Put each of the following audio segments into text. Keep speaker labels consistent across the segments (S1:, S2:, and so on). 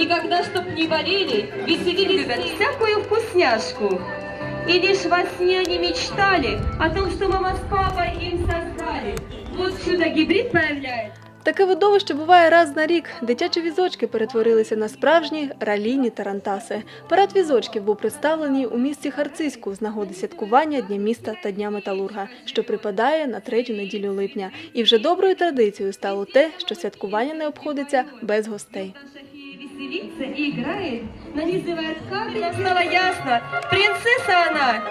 S1: Никогда чтоб не болели, веселились любят всякую вкусняшку. И лишь во сне они мечтали о том, что мама с папой им создали. Вот чудо-гибрид появляется.
S2: Таке видовище буває раз на рік. Дитячі візочки перетворилися на справжні ралійні тарантаси. Парад візочків був представлений у місті Харцизьку з нагоди святкування Дня міста та Дня металурга, що припадає на третю неділю липня. І вже доброю традицією стало те, що святкування не обходиться без гостей.
S1: Веселится и играет, нанизывает карты. Нам стало ясно, принцесса она,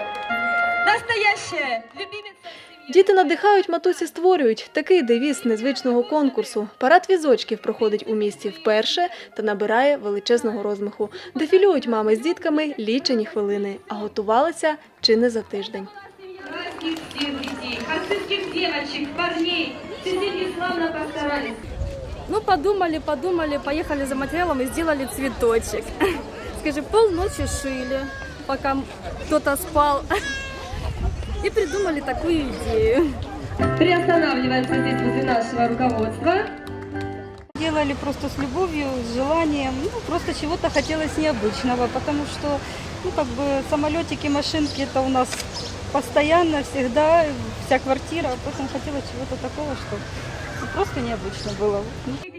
S1: настоящая, любимица.
S2: Діти надихають, матусі створюють. Такий девіз незвичного конкурсу. Парад візочків проходить у місті вперше та набирає величезного розмаху. Дефілюють мами з дітками лічені хвилини, а готувалися чи не за тиждень.
S1: Праздник всех детей, харцизских девочек, парней. Все дети славно постарались.
S3: Ну, подумали, подумали, поехали за материалом и сделали цветочек. Скажи, полночи шили, пока кто-то спал. И придумали такую идею.
S1: Приостанавливаемся здесь возле нашего руководства.
S4: Делали просто с любовью, с желанием, ну, просто чего-то хотелось необычного, потому что, ну, как бы, самолетики, машинки, это у нас постоянно, всегда, вся квартира, поэтому хотелось чего-то такого, что просто необычно было. Ну,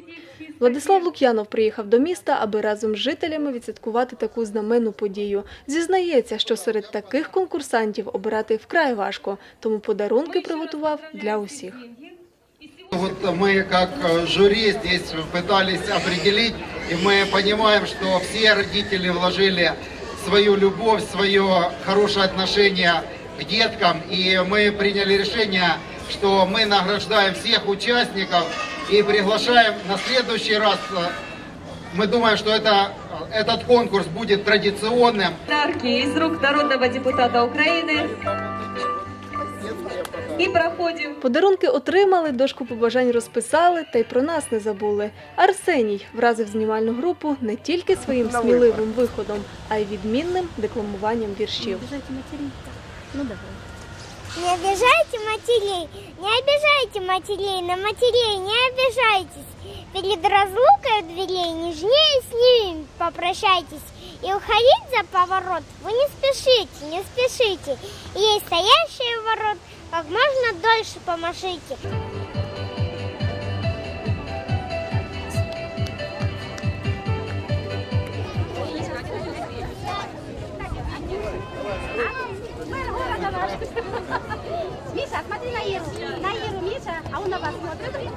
S2: Владислав Лук'янов приїхав до міста, аби разом з жителями відсвяткувати таку знаменну подію. Зізнається, що серед таких конкурсантів обирати вкрай важко, тому подарунки приготував для усіх.
S5: Вот мы как э, жюри здесь пытались определить, и мы понимаем, что все родители вложили свою любовь, свое хорошее отношение к деткам, и мы приняли решение, что мы награждаем всех участников и приглашаем на следующий раз. э, Мы думаем, что это, э, этот конкурс будет традиционным,
S1: Подарки из рук народного депутата Украины. И проходим
S2: Подарунки отримали, дошку побажань розписали, та й про нас не забули. Арсеній вразив знімальну групу не тільки своїм сміливим виходом, а й відмінним декламуванням віршів.
S6: Не обижайте матерей, не обижайте матерей, на матерей не обижайтесь. Перед разлукой дверей нежнее с ними попрощайтесь. И уходить за поворот вы не спешите, не спешите. Есть стоящие ворот, как можно дольше помашите.
S7: Миша, смотри на Иру. На Иру, Миша, а он на вас смотрит.